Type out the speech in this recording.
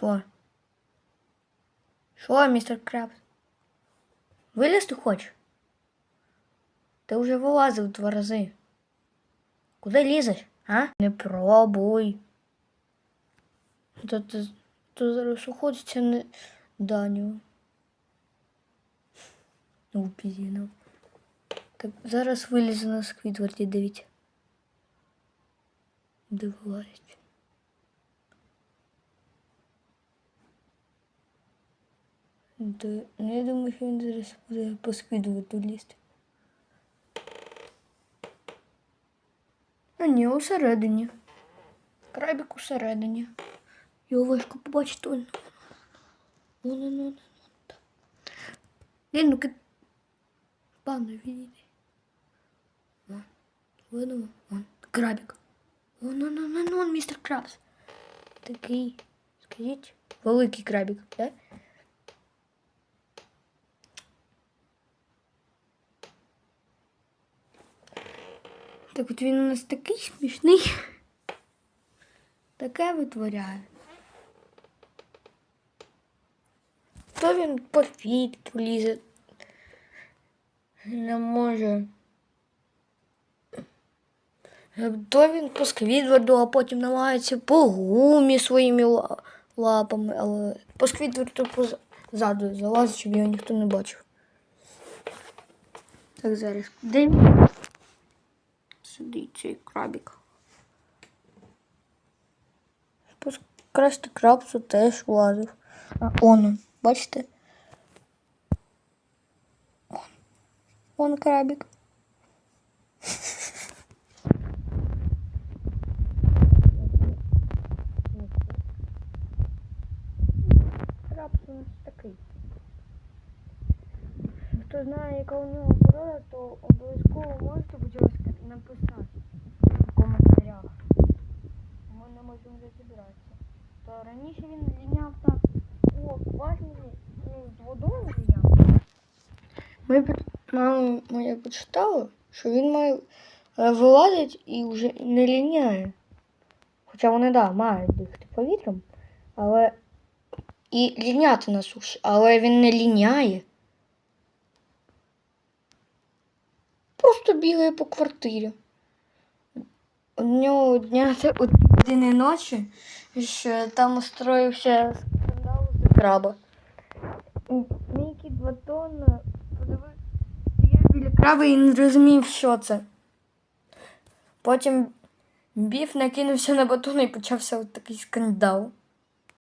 Що? Що, містер Крабс? Вилізти хочеш? Ти вже вилазив два рази. Куди лізеш, а? Не пробуй. То, то, то зараз уходиться не Даню. Ну, пізно. Так, зараз вилізе на Сквідварді, дивіться. Де вилазить. Да, ну, я думаю, що він зараз буде по Сквідварду лізти. А ні, усередині. Крабик усередині. Його важко побачити. Вон, вон, вон, вон. Він, ну-ка. Пане, відійди. Вон, вон, вон, вон. Крабик. Вон, вон, вон, вон, вон, містер Крабс. Такий, скажіть, великий крабик, так? Так от він у нас такий смішний. Таке витворяє. То він по фіт полізе. Не може. То він по сквідварду, а потім намагається по гумі своїми лапами, але по сквідварду позаду залазить, щоб його ніхто не бачив. Так, зараз. Сидить цей крабик. Красти крабсу теж влазив. А он, он, бачите? Он, он крабик. Крабс у нас такий. Хто знає, яка у нього порода, то обов'язково можете, будь ласка, написати в коментарях. Ми не можемо розібратися. То раніше він ліняв так у акваріумі, ну, з водою ліняв. Ми мама моя почитала, що він має е, вилазить і вже не ліняє. Хоча вони, да, мають дихати повітрям, але і ліняти на суші, але він не ліняє. Просто бігає по квартирі. Одного дня це години ночі, що там устроївся скандал з краба. І батон подивився, біля краба і не розумів, що це. Потім Біф накинувся на батон і почався от такий скандал.